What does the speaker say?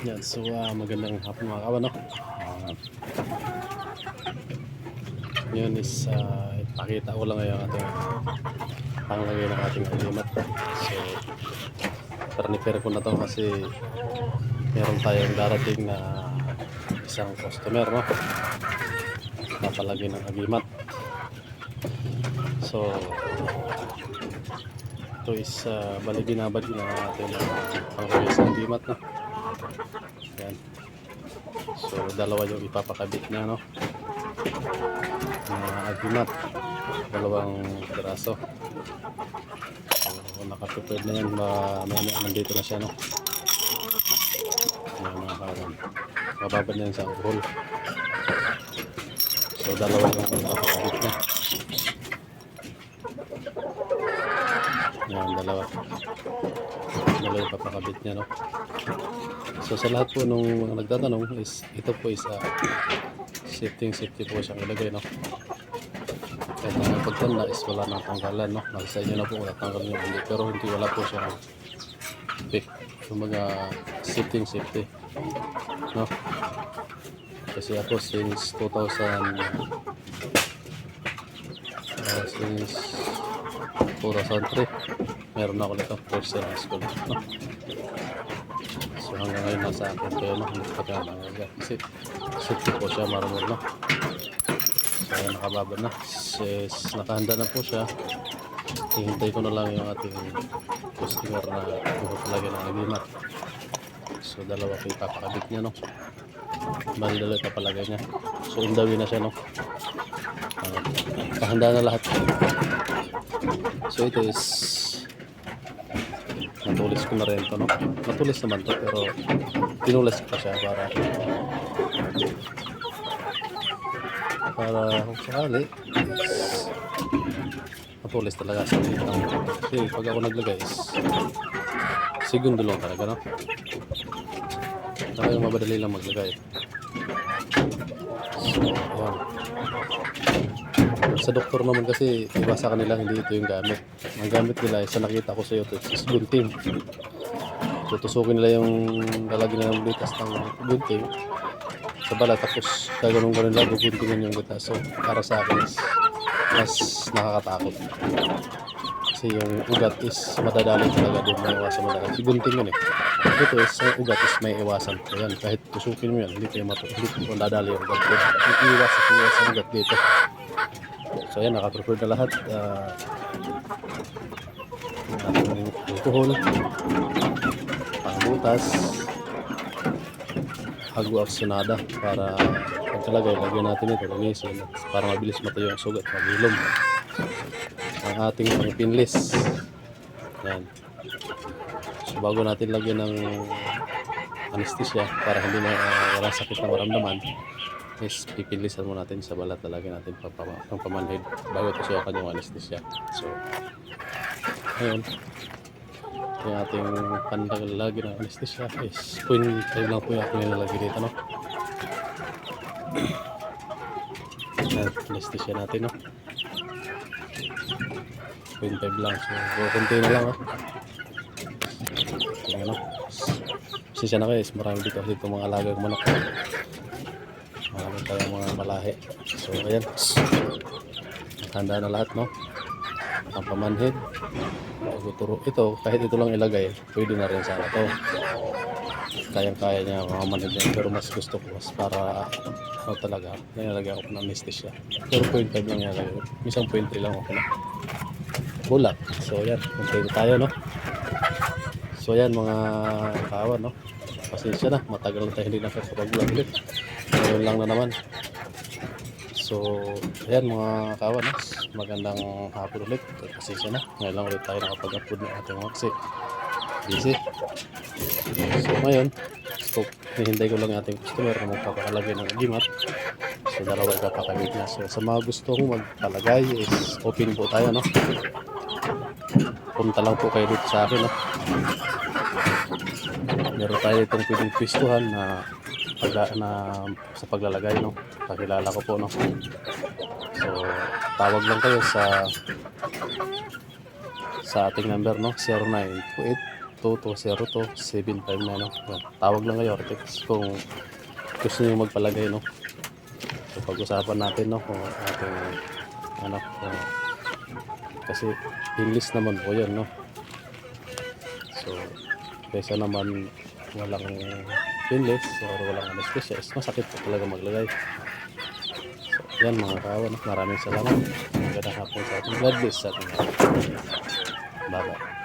Yan, so ah, magandang hapon mga kawan, no? Ah, yun is, uh, ipakita ko lang ngayon ating panglagay ng ating alimat. So, prepare ko na to kasi meron tayong darating na isang customer, no? Napalagay ng agimat. So, ito is uh, bali binabad na natin ang panglagay sa agimat, no? Yan. So, dalawa yung ipapakabit niya, no? Na agimat. Dalawang piraso. So, nakaprepared na yan. Mamaya nandito na siya, no? Yan, mga kawan. Mababad na yan sa uhol. So, dalawa yung ipapakabit niya. Yan, dalawa. Dalawa yung papakabit niya, no? So sa lahat po nung mga nagtatanong is ito po is uh, safety po siyang ilagay no. Kahit ang pagtanda is wala nang tanggalan no. Nasa inyo na po wala tanggal yung hindi pero hindi wala po siyang pick. So mga safety safety no. Kasi ako since 2000 uh, since 2003 meron ako nito first year high school no. Hanggang ngayon nasa akin yun, no? hindi pa kaya nangaga. Kasi safety po siya marunong no. So ayan, nakababa na. Sis, nakahanda na po siya. Hihintay ko na lang yung ating customer na ipaplagay ng agimat. So dalawa po ipapakabit niya no. Bali dalawa ipapalagay niya. So undawi na siya no. Uh, kahanda na lahat. So ito is natulis ko na rin to no? Natulis naman to pero tinulis ko pa siya para para kung sakali is matulis talaga sa litang kasi pag ako naglagay is segundo lang talaga no? Talagang mabadali lang maglagay. So ayan sa doktor naman kasi iba sa kanila hindi ito yung gamit. Ang gamit nila sa nakita ko sa iyo is gunting tutusukin nila yung lalagyan nila ng butas ng gunting sa bala tapos gagawin ko nila guguntingin yung butas. So para sa akin is mas nakakatakot. Kasi yung ugat is madadali talaga doon may iwasan mo si gunting yun eh. Ito is ang ugat is may iwasan so yan. Kahit tusukin mo yan hindi kayo matu hindi ko dadali yung ugat. Doon hindi iwasan ko iwasan ugat dito So ayan, naka-prepared na lahat. Uh, ating alcohol, pangbutas, hago aksinada para pagkalagay, lagyan natin ito, linisin para mabilis matayo ang sugat, magilom. Ang ating pang pinless. Yan. So bago natin lagyan ng anesthesia para hindi na uh, wala sakit na maramdaman, is pipilisan mo natin sa balat talaga natin pang pamanhid bago ito siya kanyang anesthesia. So ayun. Yung ating panlalagi ng anesthesia is 0.5 lang po yung aking nilalagay dito no? Anesthesia natin no? 0.5 lang. So kukunti na lang oh tingnan no? Pasensya na kayo, is marami dito dito mga alagang manok. Tayong mga malahi. So, ayan. Handa na lahat, no? Ang pamanhid. Paguturo. Ito, kahit ito lang ilagay, pwede na rin sana to. Kayang-kaya niya mga manhid niya. Pero mas gusto ko, mas para, ano talaga, nilagay ako ng anesthesia. Pero 0.5 lang nilagay. Isang 0.3 lang ako na. Bulak. So, ayan. Kumpay tayo, no? So, ayan, mga kawan, no? Pasensya na, matagal na tayo hindi nakakapag-vlog ulit. Ngayon lang na naman. So, ayan mga kawan, magandang hapon ulit. Pasensya na, ngayon lang ulit tayo nakapag-upload ng ating kasi busy. So, ngayon, so, hihintay ko lang ating customer na magpapakalagay ng agimat. So, dalawa ipapakabit niya. So, sa mga gusto kong magpalagay is open po tayo, no? Punta lang po kayo dito sa akin, no? Meron tayo itong pwedeng twistuhan na, pagla, na sa paglalagay no pakilala ko po no so tawag lang kayo sa sa ating number no 0928 0932-202-759 no? Tawag lang kayo or text kung gusto niyo magpalagay no. So pag-usapan natin no kung ating ano uh, kasi English naman po yan no. So kaysa naman walang pinless or walang anesthesia is masakit po talaga maglagay. So yan mga kawan, maraming salamat. Magandang hapon sa ating God bless sa ating. Bye bye.